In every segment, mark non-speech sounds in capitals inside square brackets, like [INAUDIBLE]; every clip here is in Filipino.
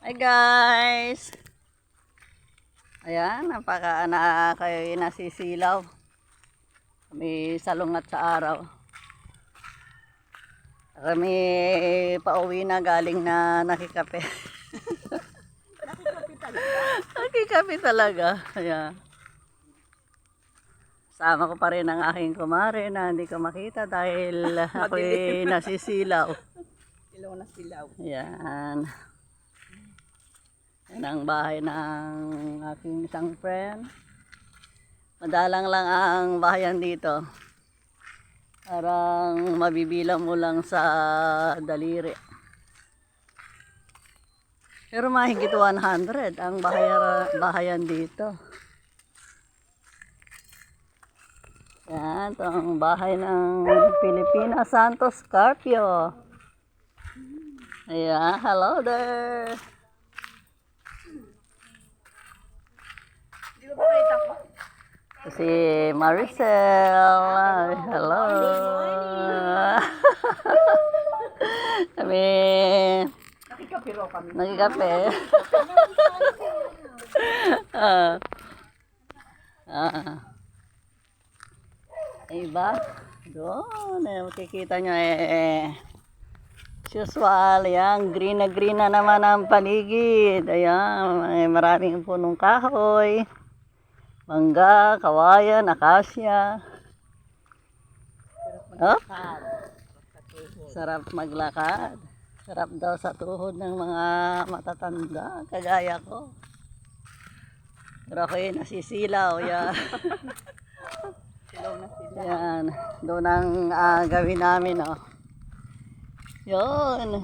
Hi guys! Ayan, napaka na kayo nasisilaw. May salungat sa araw. Kami pauwi na galing na nakikape. [LAUGHS] nakikape talaga. Ayan. Sama ko pa rin ang aking kumare na hindi ko makita dahil ako'y nasisilaw. Ilaw na silaw. Ayan. Yan ang bahay ng aking isang friend. Madalang lang ang bahayan dito. Parang mabibilang mo lang sa daliri. Pero mahigit 100 ang bahayan, bahayan dito. Yan, ito ang bahay ng Pilipina Santos Carpio. Ayan, hello there. Di ba ba kita ko? Si Maricel. Hello. Kami Nakikapiro kami. nagkape. [LAUGHS] ah. Ah. Iba? Doon. Eh, makikita nyo eh. Usual, yan, green na green na naman ang paligid. Ayan, may maraming punong kahoy. Mangga, kawayan, akasya. Oh, sarap maglakad. Sarap daw sa tuhod ng mga matatanda, kagaya ko. Pero ako'y nasisilaw, yan. [LAUGHS] Silaw na sila. Yan, doon ang ah, gawin namin, oh. Yun.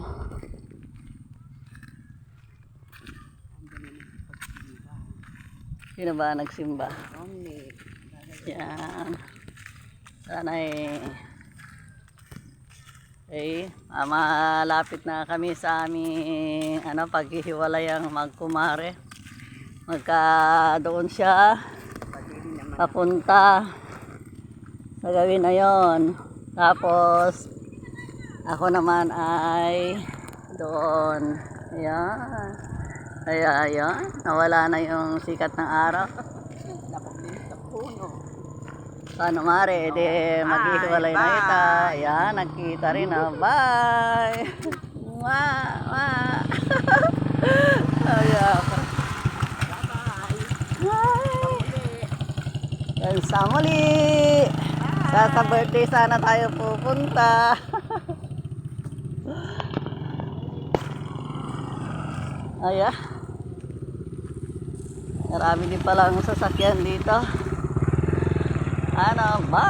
Sino ba nagsimba? Yan. Sana eh. Eh, ah, malapit na kami sa aming ano, paghihiwalay ang magkumare. Magka doon siya papunta sa gawin na yon. Tapos, ako naman ay doon. Ayan. Kaya, ayan. Nawala na yung sikat ng araw. Paano mare, edi maghihiwalay na bye. ita. Ayan, nagkita rin na. Bye! Mwa! Mwa! [LAUGHS] Ayan. Yan sa muli. Sa, sa birthday sana tayo pupunta. [LAUGHS] Ayan. Marami din palang sasakyan dito. Ano ba?